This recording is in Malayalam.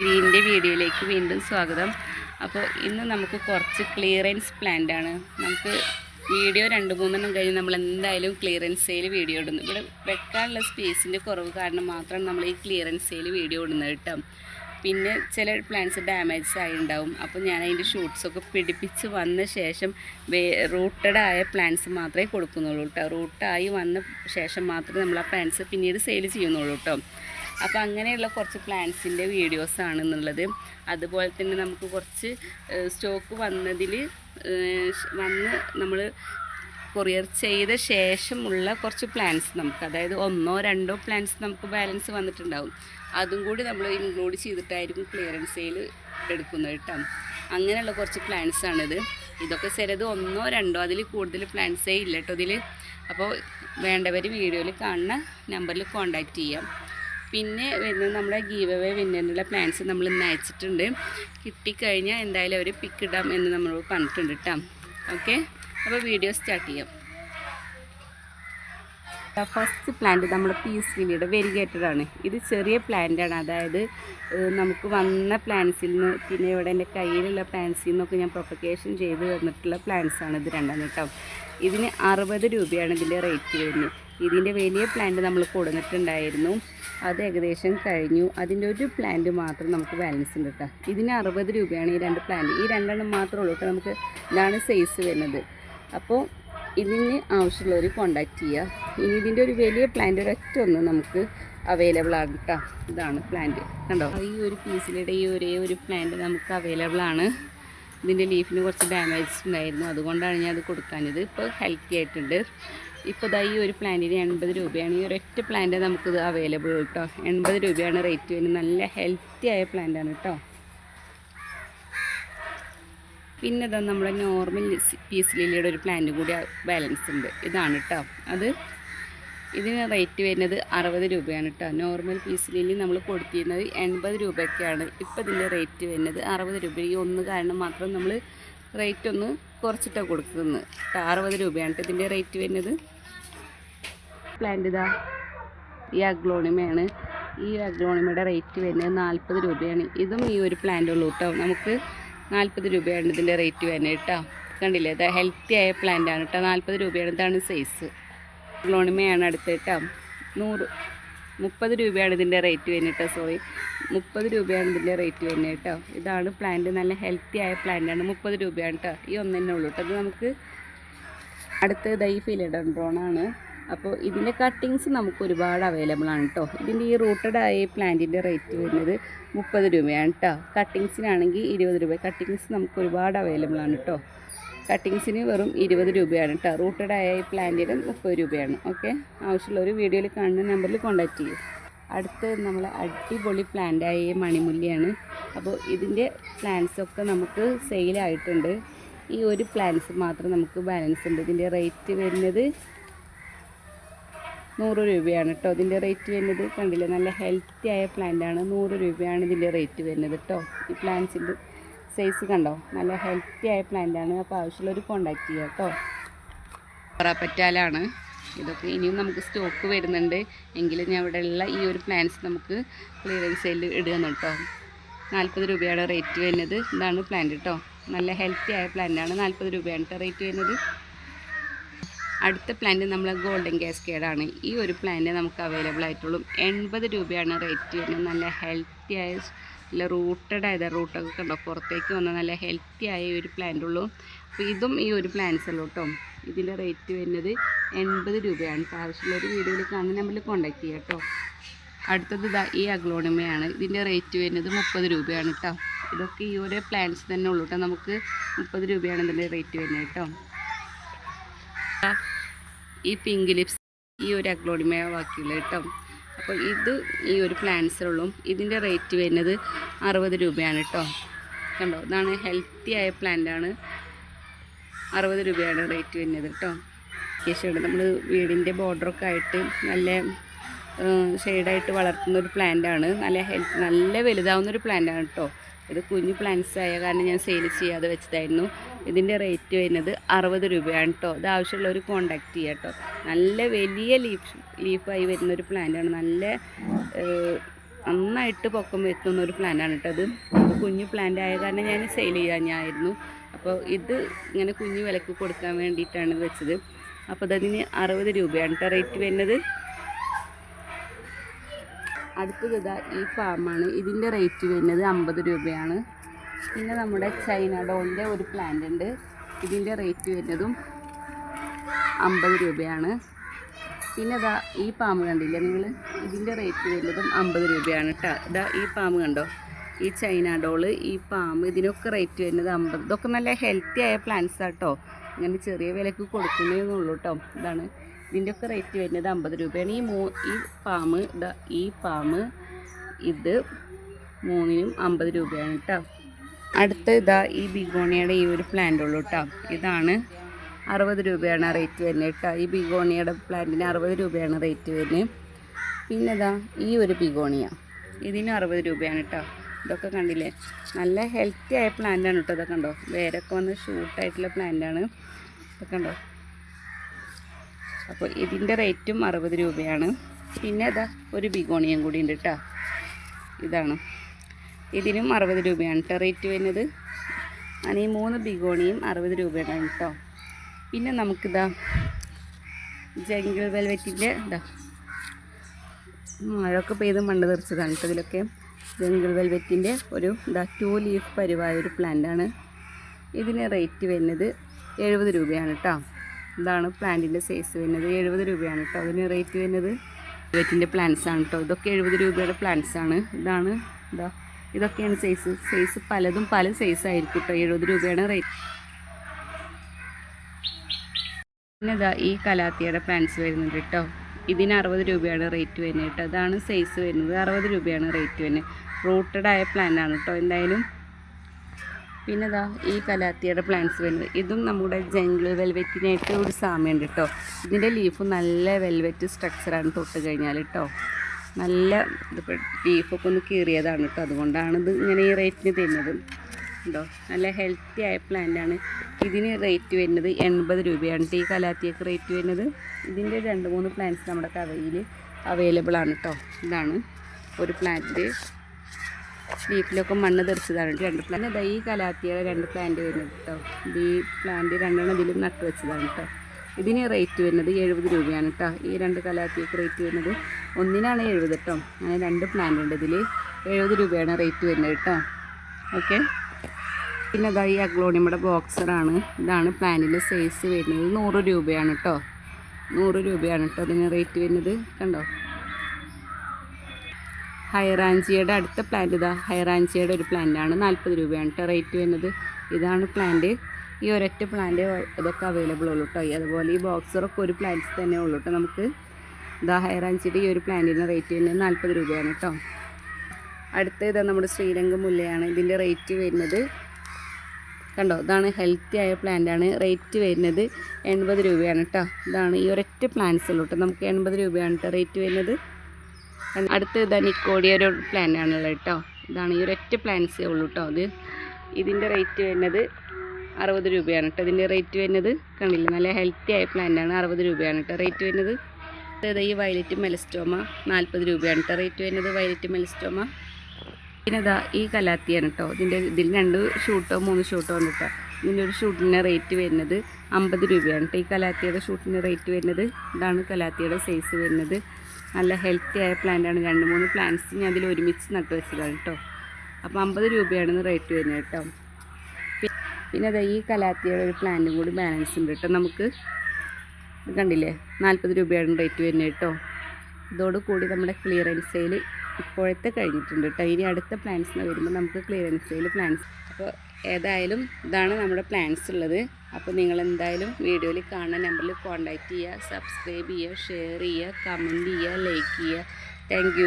ഗ്രീന്റെ വീഡിയോയിലേക്ക് വീണ്ടും സ്വാഗതം. അപ്പോൾ ഇന്ന് നമുക്ക് കുറച്ച് ക്ലിയറൻസ് പ്ലാന്റ് ആണ്. നമുക്ക് വീഡിയോ രണ്ട് മൂന്നെണ്ണം കഴിഞ്ഞ് നമ്മൾ എന്തായാലും ക്ലിയറൻസ് സെയിൽ വീഡിയോ ഇടുന്നു. ഇവിടെ വെക്കാനുള്ള സ്പേസിന്റെ കുറവ് കാരണം മാത്രം നമ്മൾ ഈ ക്ലിയറൻസ് സെയിൽ വീഡിയോ ഇടുന്നത് കേട്ടോ. പിന്നെ ചില പ്ലാന്റ്സ് ഡാമേജ് ആയി ഉണ്ടാവും അപ്പോൾ ഞാൻ അതിന്റെ ഷൂട്ട്സൊക്കെ പിടിപ്പിച്ച് വന്ന ശേഷം വേ റൂട്ടഡായ പ്ലാന്റ്സ് മാത്രമേ കൊടുക്കുന്നുള്ളൂ കേട്ടോ. റൂട്ടായി വന്ന ശേഷം മാത്രമേ നമ്മൾ ആ പ്ലാന്റ്സ് പിന്നീട് സെയിൽ ചെയ്യുന്നുള്ളൂ കേട്ടോ. അപ്പോൾ അങ്ങനെയുള്ള കുറച്ച് പ്ലാന്റ്സിന്റെ വീഡിയോസ് എന്നുള്ളത് അതുപോലെ തന്നെ നമുക്ക് കുറച്ച് സ്റ്റോക്ക് വന്നതിൽ വന്ന് നമ്മൾ കൊറിയർ ചെയ്ത ശേഷമുള്ള കുറച്ച് പ്ലാൻസ് നമുക്ക് അതായത് ഒന്നോ രണ്ടോ പ്ലാൻസ് നമുക്ക് ബാലൻസ് വന്നിട്ടുണ്ടാവും. അതും കൂടി നമ്മൾ ഇൻക്ലൂഡ് ചെയ്തിട്ടായിരിക്കും ക്ലിയറൻസ് സെയിൽ എടുക്കുന്നത് കേട്ടോ. അങ്ങനെയുള്ള കുറച്ച് പ്ലാൻസ് ആണിത്. ഇതൊക്കെ ചിലത് ഒന്നോ രണ്ടോ അതിൽ കൂടുതൽ പ്ലാൻസേ ഇല്ല കേട്ടോ ഇതിൽ അപ്പോൾ വേണ്ടവർ വീഡിയോയിൽ കാണുന്ന നമ്പറിൽ കോൺടാക്റ്റ് ചെയ്യാം. പിന്നെ വരുന്നത് നമ്മുടെ ഗീവ് അവേ വിന്നറിനുള്ള പ്ലാൻസ് നമ്മൾ ഇന്ന് അയച്ചിട്ടുണ്ട്. കിട്ടിക്കഴിഞ്ഞാൽ എന്തായാലും അവർ പിക്ക് ഇടാം എന്ന് നമ്മൾ പറഞ്ഞിട്ടുണ്ട് കേട്ടോ ഓക്കെ അപ്പോൾ വീഡിയോ സ്റ്റാർട്ട് ചെയ്യാം. ഫസ്റ്റ് പ്ലാന്റ് നമ്മുടെ പീസ് ലിവിയുടെ വെരിഗേറ്റഡ് ആണ്. ഇത് ചെറിയ പ്ലാന്റ് ആണ്. അതായത് നമുക്ക് വന്ന പ്ലാന്റ്സിൽ നിന്ന് പിന്നെ ഇവിടെ എന്റെ കയ്യിലുള്ള പ്ലാന്റ്സിൽ നിന്നൊക്കെ ഞാൻ പ്രൊപ്പഗേഷൻ ചെയ്ത് വന്നിട്ടുള്ള പ്ലാന്റ്സ് ആണ് ഇത് രണ്ടെണ്ണം കേട്ടോ ഇതിന് അറുപത് രൂപയാണ് ഇതിന്റെ റേറ്റ് വരുന്നത്. ഇതിന്റെ വലിയ പ്ലാന്റ് നമ്മൾ കൊടുത്തിട്ടുണ്ടായിരുന്നു. അത് ഏകദേശം കഴിഞ്ഞു. അതിന്റെ ഒരു പ്ലാന്റ് മാത്രം നമുക്ക് ബാലൻസ് ഉണ്ട് കേട്ടോ ഇതിന് അറുപത് രൂപയാണ് ഈ രണ്ട് പ്ലാന്റ് ഈ രണ്ടെണ്ണം മാത്രമേ ഉള്ളൂ കേട്ടോ നമുക്ക് ഇതാണ് സൈസ് വരുന്നത്. അപ്പോൾ ഇതിന് ആവശ്യമുള്ളവർ കോണ്ടാക്ട് ചെയ്യുക ഇനി ഇതിന്റെ ഒരു വലിയ പ്ലാന്റ് ഒരൊറ്റ ഒന്ന് നമുക്ക് അവൈലബിൾ ആണ് കേട്ടോ ഇതാണ് പ്ലാന്റ് കണ്ടോ? ഈ ഒരു പീസിലിടെ ഈ ഒരേ ഒരു പ്ലാന്റ് നമുക്ക് അവൈലബിൾ ആണ്. ഇതിന്റെ ലീഫിന് കുറച്ച് ഡാമേജ് ഉണ്ടായിരുന്നു. അതുകൊണ്ടാണ് ഞാൻ അത് കൊടുക്കാഞ്ഞത്. ഇപ്പോൾ ഹെൽത്തി ആയിട്ടുണ്ട്. ഇപ്പോൾ ഈ ഒരു പ്ലാന്റിന് എൺപത് രൂപയാണ്. ഈ ഒരൊറ്റ പ്ലാന്റ് നമുക്കിത് അവൈലബിൾ കേട്ടോ എൺപത് രൂപയാണ് റേറ്റ് വരുന്നത്. നല്ല ഹെൽത്തി ആയ പ്ലാന്റാണ് കേട്ടോ പിന്നെ ഇതാ നമ്മുടെ നോർമൽ പീസ് ലില്ലിയുടെ ഒരു പ്ലാന്റ് കൂടി ബാലൻസ് ഉണ്ട്. ഇതാണ് കേട്ടോ അത് ഇതിന് റേറ്റ് വരുന്നത് അറുപത് രൂപയാണ് കേട്ടോ നോർമൽ പീസ് ലില്ലി നമ്മൾ കൊടുത്തിരുന്നത് എൺപത് രൂപയ്ക്കാണ്. ഇപ്പോൾ ഇതിന്റെ റേറ്റ് വരുന്നത് അറുപത് രൂപ. ഈ ഒന്ന് കാരണം മാത്രം നമ്മൾ റേറ്റ് ഒന്ന് കുറച്ചിട്ടാണ് കൊടുക്കുന്നത്. അറുപത് രൂപയാണ് ഇതിന്റെ റേറ്റ് വരുന്നത്. പ്ലാന്റ് ഇതാ ഈ അഗ്ലോണിമയാണ്. ഈ അഗ്ലോണിമയുടെ റേറ്റ് വരുന്നത് നാൽപ്പത് രൂപയാണ്. ഇതും ഈ ഒരു പ്ലാന്റ് ഉള്ളൂ കേട്ടോ നമുക്ക് നാൽപ്പത് രൂപയാണ് ഇതിന്റെ റേറ്റ് വരുന്നത് കേട്ടോ കണ്ടില്ലേ? ഇത് ഹെൽത്തി ആയ പ്ലാന്റ് ആണ് കേട്ടോ നാൽപ്പത് രൂപയാണ്. ഇതാണ് സൈസ് അഗ്ലോണിമയാണ് അടുത്ത് കേട്ടോ നൂറ് മുപ്പത് രൂപയാണ് ഇതിന്റെ റേറ്റ് വരുന്നത് കേട്ടോ സോറി മുപ്പത് രൂപയാണ് ഇതിന്റെ റേറ്റ് വരുന്നത് കേട്ടോ ഇതാണ് പ്ലാന്റ് നല്ല ഹെൽത്തി ആയ പ്ലാന്റാണ് മുപ്പത് രൂപയാണ് കേട്ടോ ഈ ഒന്നെന്നെ ഉള്ളൂ കേട്ടോ ഇത് നമുക്ക് അടുത്തത് ഈ ഫിലഡൻഡ്രോണാണ് അപ്പോൾ ഇതിന്റെ കട്ടിങ്സ് നമുക്ക് ഒരുപാട് അവൈലബിൾ ആണ് കേട്ടോ ഇതിന്റെ ഈ റൂട്ടഡ് ആയ പ്ലാന്റിന്റെ റേറ്റ് വരുന്നത് മുപ്പത് രൂപയാണ് കേട്ടോ കട്ടിങ്സിനാണെങ്കിൽ ഇരുപത് രൂപ. കട്ടിങ്സ് നമുക്ക് ഒരുപാട് അവൈലബിൾ ആണ് കേട്ടോ കട്ടിങ്സിന് വെറും ഇരുപത് രൂപയാണ് കേട്ടോ റൂട്ടഡ് ആയ ഈ പ്ലാന്റിന് മുപ്പത് രൂപയാണ്. ഓക്കെ ഒരു വീഡിയോയിൽ കാണുന്ന നമ്പറിൽ കോൺടാക്റ്റ് ചെയ്യും. അടുത്ത് നമ്മൾ അടിപൊളി പ്ലാന്റായ മണിമുല്ലയാണ്. അപ്പോൾ ഇതിന്റെ പ്ലാന്റ്സൊക്കെ നമുക്ക് സെയിലായിട്ടുണ്ട് ഈ ഒരു പ്ലാന്റ്സ് മാത്രം നമുക്ക് ബാലൻസ് ഉണ്ട്. ഇതിന്റെ റേറ്റ് വരുന്നത് നൂറ് രൂപയാണ് കേട്ടോ ഇതിന്റെ റേറ്റ് വരുന്നത് കണ്ടില്ലേ? നല്ല ഹെൽത്തി ആയ പ്ലാന്റ് ആണ്. നൂറ് രൂപയാണ് ഇതിന്റെ റേറ്റ് വരുന്നത് കേട്ടോ ഈ പ്ലാന്റ്സിന്റെ സൈസ് കണ്ടോ? നല്ല ഹെൽത്തി ആയ പ്ലാന്റ് ആണ്. അപ്പോൾ ആവശ്യമുള്ളവർ കോണ്ടാക്ട് ചെയ്യുക കേട്ടോ പറപ്പറ്റാലാണ്. ഇതൊക്കെ ഇനിയും നമുക്ക് സ്റ്റോക്ക് വരുന്നുണ്ട്. എങ്കിലും ഞാൻ ഇവിടെ ഉള്ള ഈ ഒരു പ്ലാന്റ്സ് നമുക്ക് ക്ലിയറൻസ് സെയിൽ ഇടുകയാണ് കേട്ടോ നാൽപ്പത് രൂപയാണ് റേറ്റ് വരുന്നത്. ഇതാണ് പ്ലാന്റ് കേട്ടോ നല്ല ഹെൽത്തി ആയ പ്ലാന്റാണ് നാൽപ്പത് രൂപയാണ് കേട്ടോ റേറ്റ് വരുന്നത്. അടുത്ത പ്ലാന്റ് നമ്മൾ ഗോൾഡൻ കാസ്കേഡാണ് ഈ ഒരു പ്ലാന്റ് നമുക്ക് അവൈലബിൾ ആയിട്ടുള്ളൂ. എൺപത് രൂപയാണ് റേറ്റ് വരുന്നത് നല്ല ഹെൽത്തി ആയ നല്ല റൂട്ടഡ് ആയത് റൂട്ടൊക്കെ കണ്ടോ? പുറത്തേക്ക് വന്ന നല്ല ഹെൽത്തി ആയ ഒരു പ്ലാന്റ് ഉള്ളൂ. അപ്പോൾ ഇതും ഈ ഒരു പ്ലാന്റ്സ് ഉള്ളൂ കേട്ടോ? ഇതിന്റെ റേറ്റ് വരുന്നത് എൺപത് രൂപയാണ്. അപ്പോൾ ആവശ്യമുള്ളൊരു വീഡിയോയിൽ കാണുന്ന നമ്പറിൽ കോൺടാക്ട് ചെയ്യാം കേട്ടോ. അടുത്തത് ഇതാ ഈ അഗ്ലോണിമയാണ് ഇതിന്റെ റേറ്റ് വരുന്നത് മുപ്പത് രൂപയാണ് കേട്ടോ. ഇതൊക്കെ ഈ ഒരു പ്ലാന്റ്സ് തന്നെ ഉള്ളൂ കേട്ടോ. നമുക്ക് മുപ്പത് രൂപയാണ് ഇതിന്റെ റേറ്റ് വരുന്നത് കേട്ടോ. ഈ പിങ്ക് ലിപ്സ് ഈ ഒരു അഗ്ലോഡിമയ ബാക്കിയുള്ളത് കേട്ടോ. അപ്പോൾ ഇത് ഈ ഒരു പ്ലാന്റ്സിലുള്ളൂ ഇതിന്റെ റേറ്റ് വരുന്നത് അറുപത് രൂപയാണ് കേട്ടോ. കണ്ടോ? ഇതാണ് ഹെൽത്തി ആയ പ്ലാന്റാണ് അറുപത് രൂപയാണ് റേറ്റ് വരുന്നത് കേട്ടോ. കേശുണ്ട് നമ്മൾ വീടിന്റെ ബോർഡറൊക്കെ ആയിട്ട് നല്ല ഷെയ്ഡായിട്ട് വളർത്തുന്ന ഒരു പ്ലാന്റാണ് നല്ല ഹെൽത്ത് നല്ല വലുതാവുന്ന ഒരു പ്ലാന്റാണ് കേട്ടോ. ഇത് കുഞ്ഞു പ്ലാന്റ്സ് ആയ കാരണം ഞാൻ സെയിൽ ചെയ്യാതെ വെച്ചതായിരുന്നു. ഇതിന്റെ റേറ്റ് വരുന്നത് അറുപത് രൂപയാണ് കേട്ടോ ഇത് ആവശ്യമുള്ളവർ കോണ്ടാക്ട് ചെയ്യുക കേട്ടോ നല്ല വലിയ ലീഫ് ലീഫായി വരുന്ന ഒരു പ്ലാന്റാണ് നല്ല നന്നായിട്ട് പൊക്കം വെക്കുന്ന ഒരു പ്ലാന്റാണ് കേട്ടോ അത് കുഞ്ഞു പ്ലാന്റ് ആയ കാരണം ഞാൻ സെയിൽ ചെയ്യാനായിരുന്നു അപ്പോൾ ഇത് ഇങ്ങനെ കുഞ്ഞു വിലക്ക് കൊടുക്കാൻ വേണ്ടിയിട്ടാണ് വെച്ചത്. അപ്പോൾ അതതിന് അറുപത് രൂപയാണ് കേട്ടോ റേറ്റ് വരുന്നത്. അടുത്തത് ഈ ഫാമാണ് ഇതിന്റെ റേറ്റ് വരുന്നത് അമ്പത് രൂപയാണ്. പിന്നെ നമ്മുടെ ചൈന ഡോളിന്റെ ഒരു പ്ലാന്റ് ഉണ്ട്. ഇതിന്റെ റേറ്റ് വരുന്നതും അമ്പത് രൂപയാണ്. പിന്നെ ഇതാ ഈ പാമ്പ് കണ്ടില്ലേ നിങ്ങൾ ഇതിന്റെ റേറ്റ് വരുന്നതും അമ്പത് രൂപയാണ് കേട്ടോ ഇതാ ഈ പാമ്പ് കണ്ടോ? ഈ ചൈന ഡോൾ ഈ പാമ്പ് ഇതിനൊക്കെ റേറ്റ് വരുന്നത് അമ്പത് ഇതൊക്കെ നല്ല ഹെൽത്തി ആയ പ്ലാന്റ്സ് ആട്ടോ ഇങ്ങനെ ചെറിയ വിലക്ക് കൊടുക്കുന്നേന്നുള്ളൂ കേട്ടോ ഇതാണ്. ഇതിന്റെയൊക്കെ റേറ്റ് വരുന്നത് അമ്പത് രൂപയാണ്. ഈ മൂ ഈ പാമ്പ് ഈ പാമ്പ് ഇത് മൂന്നിനും അമ്പത് രൂപയാണ് കേട്ടോ അടുത്ത ഇതാ ഈ ബിഗോണിയുടെ ഈ ഒരു പ്ലാന്റ് കേട്ടോ ഇതാണ് അറുപത് രൂപയാണ് റേറ്റ് വരുന്നത് കേട്ടോ ഈ ബിഗോണിയുടെ പ്ലാന്റിന് അറുപത് രൂപയാണ് റേറ്റ് വരുന്നത്. പിന്നെ ഇതാ ഈ ഒരു ബിഗോണിയ. ഇതിന് അറുപത് രൂപയാണ് കേട്ടോ ഇതൊക്കെ കണ്ടില്ലേ? നല്ല ഹെൽത്തി ആയ പ്ലാന്റാണ് കേട്ടോ ഇതൊക്കെ കണ്ടോ? വേരൊക്കെ വന്ന് ഷൂട്ടായിട്ടുള്ള പ്ലാന്റാണ് ഇതൊക്കെ കണ്ടോ? അപ്പോൾ ഇതിന്റെ റേറ്റും അറുപത് രൂപയാണ്. പിന്നെ അതാ ഒരു ബിഗോണിയും കൂടി ഉണ്ട് കേട്ടോ ഇതാണ്. ഇതിനും അറുപത് രൂപയാണ് കേട്ടോ. റേറ്റ് വരുന്നത്. അങ്ങനെ ഈ മൂന്ന് ബിഗോണിയും അറുപത് രൂപയാണ് കേട്ടോ. പിന്നെ നമുക്കിതാ ജംഗിൾ വെൽവെറ്റിന്റെ ഇതാ മഴയൊക്കെ പെയ്ത് മണ്ണ് തെറിച്ചതാണ് കേട്ടോ ഇതിലൊക്കെ. ജംഗിൾ വെൽവെറ്റിന്റെ ഒരു ഇതാ ടു ലീഫ് പരുവായ ഒരു പ്ലാന്റാണ് ഇതിന് റേറ്റ് വരുന്നത് എഴുപത് രൂപയാണ് കേട്ടോ. ഇതാണ് പ്ലാന്റിന്റെ സൈസ് വരുന്നത്. എഴുപത് രൂപയാണ് കേട്ടോ. അതിന് റേറ്റ് വരുന്നത്. വെറ്റിന്റെ പ്ലാന്റ്സ് ആണ് കേട്ടോ. ഇതൊക്കെ എഴുപത് രൂപയുടെ പ്ലാന്റ്സ് ആണ്. ഇതാണ് ഇതാ ഇതൊക്കെയാണ് സൈസ് സൈസ് പലതും പല സൈസ് ആയിരിക്കും കേട്ടോ എഴുപത് രൂപയാണ് റേറ്റ് പിന്നെ ഇതാ ഈ കലാത്തിയുടെ പാൻസ് വരുന്നുണ്ട് കേട്ടോ ഇതിന് അറുപത് രൂപയാണ് റേറ്റ് വരുന്നത് കേട്ടോ അതാണ് സൈസ് വരുന്നത്. അറുപത് രൂപയാണ് റേറ്റ് വരുന്നത്. റൂട്ടഡ് ആയ പ്ലാൻ ആണ് കേട്ടോ എന്തായാലും. പിന്നെ ഇതാ ഈ കലാത്തിയുടെ പ്ലാൻസ് വരുന്നത്. ഇതും നമ്മുടെ ജംഗിൾ വെൽവെറ്റിനായിട്ട് ഒരു സാമ്യമുണ്ട് കേട്ടോ ഇതിന്റെ ലീഫ് നല്ല വെൽവെറ്റ് സ്ട്രക്ചറാണ് തൊട്ട് കഴിഞ്ഞാൽ കേട്ടോ നല്ല ഇതിപ്പോൾ ബീഫൊക്കെ ഒന്ന് കീറിയതാണ് കേട്ടോ. അതുകൊണ്ടാണ് ഇത് ഇങ്ങനെ ഈ റേറ്റിന് തരുന്നത്. ഉണ്ടോ? നല്ല ഹെൽത്തി ആയ പ്ലാന്റാണ് ഇതിന് റേറ്റ് വരുന്നത് എൺപത് രൂപയാണ്. ഈ കലാത്തിയൊക്കെ റേറ്റ് വരുന്നത് ഇതിന്റെ രണ്ട് മൂന്ന് പ്ലാന്റ്സ് നമ്മുടെ കവയിൽ അവൈലബിൾ ആണ് കേട്ടോ. ഇതാണ് ഒരു പ്ലാന്റ് ലീഫിലൊക്കെ മണ്ണ് തെറിച്ചതാണ്. രണ്ട് പ്ലാന്റ് അതാ ഈ കലാത്തിയുടെ രണ്ട് പ്ലാന്റ് വരുന്നത് കേട്ടോ. ഇത് ഈ പ്ലാന്റ് രണ്ടെണ്ണം ഇതിലും നട്ട് വെച്ചതാണ് കേട്ടോ. ഇതിന് റേറ്റ് വരുന്നത് എഴുപത് രൂപയാണ് കേട്ടോ. ഈ രണ്ട് കലാത്തിയൊക്കെ റേറ്റ് വരുന്നത് ഒന്നിനാണ് എഴുപത് കേട്ടോ അങ്ങനെ രണ്ട് പ്ലാന്റ് ഉണ്ട്. ഇതിൽ എഴുപത് രൂപയാണ് റേറ്റ് വരുന്നത് കേട്ടോ ഓക്കെ പിന്നെ ഇതാ ഈ അഗ്ലോണിയമ്മയുടെ ബോക്സറാണ് ഇതാണ് പ്ലാനിന്റെ സൈസ് വരുന്നത്. നൂറ് രൂപയാണ് കേട്ടോ നൂറ് രൂപയാണ് കേട്ടോ അതിന് റേറ്റ് വരുന്നത്. കണ്ടോ? ഹൈറാഞ്ചിയുടെ അടുത്ത പ്ലാന്റ് ഇതാ. ഹൈറാഞ്ചിയുടെ ഒരു പ്ലാന്റാണ് നാൽപ്പത് രൂപയാണ് കേട്ടോ റേറ്റ് വരുന്നത്. ഇതാണ് പ്ലാന്റ് ഈ ഒരൊറ്റ പ്ലാന്റ് ഇതൊക്കെ അവൈലബിൾ ഉള്ളൂ കേട്ടോ അതുപോലെ ഈ ബോക്സറൊക്കെ ഒരു പ്ലാന്റ്സ് തന്നെ ഉള്ളൂ കേട്ടോ നമുക്ക് ഇതാ ഹൈറാഞ്ചിയുടെ ഈ ഒരു പ്ലാന്റിന് റേറ്റ് വരുന്നത് നാൽപ്പത് രൂപയാണ് കേട്ടോ അടുത്ത ഇതാ നമ്മുടെ ശ്രീരംഗം മുല്ലയാണ്. ഇതിന്റെ റേറ്റ് വരുന്നത് കണ്ടോ? ഇതാണ് ഹെൽത്തി ആയ പ്ലാന്റ് ആണ്. റേറ്റ് വരുന്നത് എൺപത് രൂപയാണ് കേട്ടോ ഇതാണ് ഈ ഒരൊറ്റ പ്ലാന്റ്സ് ഉള്ളൂ കേട്ടോ നമുക്ക് എൺപത് രൂപയാണ് കേട്ടോ റേറ്റ് വരുന്നത്. അടുത്ത ഇതാ നിക്കോടിയ ഒരു പ്ലാന്റ് ആണുള്ളത് കേട്ടോ ഇതാണ് ഈ ഒരൊറ്റ പ്ലാന്റ്സേ ഉള്ളൂ കേട്ടോ അത് ഇതിന്റെ റേറ്റ് വരുന്നത് അറുപത് രൂപയാണ് കേട്ടോ ഇതിന്റെ റേറ്റ് വരുന്നത് കണ്ടില്ല? നല്ല ഹെൽത്തി ആയ പ്ലാന്റ് ആണ്. അറുപത് രൂപയാണ് കേട്ടോ റേറ്റ് വരുന്നത്. അതായത് ഈ വയലറ്റ് മെലസ്റ്റോമ നാൽപ്പത് രൂപയാണ്. കേട്ടോ റേറ്റ് വരുന്നത് വയലറ്റ് മെലസ്റ്റോമ. പിന്നെ ഇതാ ഈ കലാത്തിയാണ് കേട്ടോ ഇതിന്റെ ഇതിൽ രണ്ട് ഷൂട്ടോ മൂന്ന് ഷൂട്ടോ ഉണ്ട് കേട്ടോ ഇതിന്റെ ഒരു ഷൂട്ടിന്റെ റേറ്റ് വരുന്നത് അമ്പത് രൂപയാണ് ഈ കലാത്തിയുടെ ഷൂട്ടിന്റെ റേറ്റ് വരുന്നത് ഇതാണ് കലാത്തിയുടെ സൈസ് വരുന്നത്. നല്ല ഹെൽത്തി ആയ പ്ലാന്റാണ് രണ്ട് മൂന്ന് പ്ലാന്റ്സ് ഞാൻ അതിൽ ഒരുമിച്ച് നട്ടു വെച്ചതാണ് കേട്ടോ അപ്പോൾ അമ്പത് രൂപയാണ് റേറ്റ് വരുന്നത് കേട്ടോ പിന്നെ അതാ ഈ കലാത്തിയുടെ ഒരു പ്ലാന്റും കൂടി ബാലൻസ് ഉണ്ട് കേട്ടോ നമുക്ക് കണ്ടില്ലേ? നാൽപ്പത് രൂപയാണ് റേറ്റ് വരുന്നത് കേട്ടോ. ഇതോടുകൂടി നമ്മുടെ ക്ലിയറൻസ് സെയിൽ ഇപ്പോഴത്തെ കഴിഞ്ഞിട്ടുണ്ട് കേട്ടോ. ഇനി അടുത്ത പ്ലാൻസ് എന്ന് വരുമ്പോൾ നമുക്ക് ക്ലിയറൻസ് സെയിൽ പ്ലാൻസ് അപ്പോൾ ഏതായാലും ഇതാണ് നമ്മുടെ പ്ലാൻസ് ഉള്ളത്. അപ്പോൾ നിങ്ങൾ എന്തായാലും വീഡിയോയിൽ കാണുന്ന നമ്പറിൽ കോൺടാക്റ്റ് ചെയ്യുക സബ്സ്ക്രൈബ് ചെയ്യുക ഷെയർ ചെയ്യുക കമന്റ് ചെയ്യുക ലൈക്ക് ചെയ്യുക. താങ്ക്